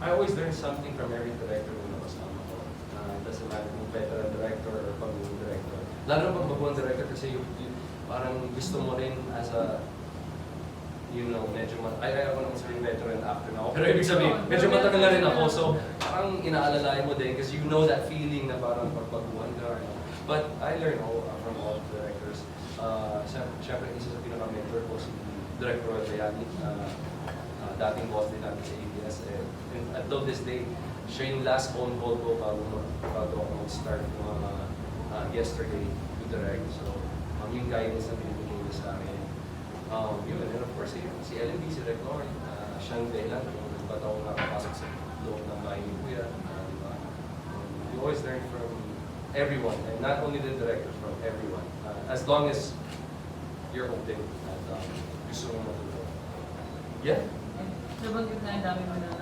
I always learn something from every director na nakasama ko. Uh, it doesn't matter kung veteran director or pag-uwing director. Lalo pag baguang director kasi yung, yung, parang gusto mo rin as a you know, medyo mat ay, ayaw ko naman sabihin veteran actor na ako. Pero ibig sabihin, medyo matagal na rin ako. So, parang inaalalayan mo din kasi you know that feeling na parang pagpaguhan ka. Ano. But I learn all, uh, from all the directors. Uh, syempre, isa sa pinaka-mentor ko si Director Adriani. Uh, uh, dating boss din namin sa ABS. Eh, until this day, siya yung last phone call ko bago, bago ako mag-start mga uh, yesterday to direct. So, um, yung guidance na binibigay niya sa akin. Um, yun, and of course, si, si LMB, si Rec Lauren, uh, siyang dahilan kung ba't ako nakapasok sa loob ng bahay ni Kuya. Uh? Um, you always learn from everyone, and not only the director, from everyone. Uh, as long as you're open at um, gusto mo matuto. Yeah. Nabanggit na yung dami mo na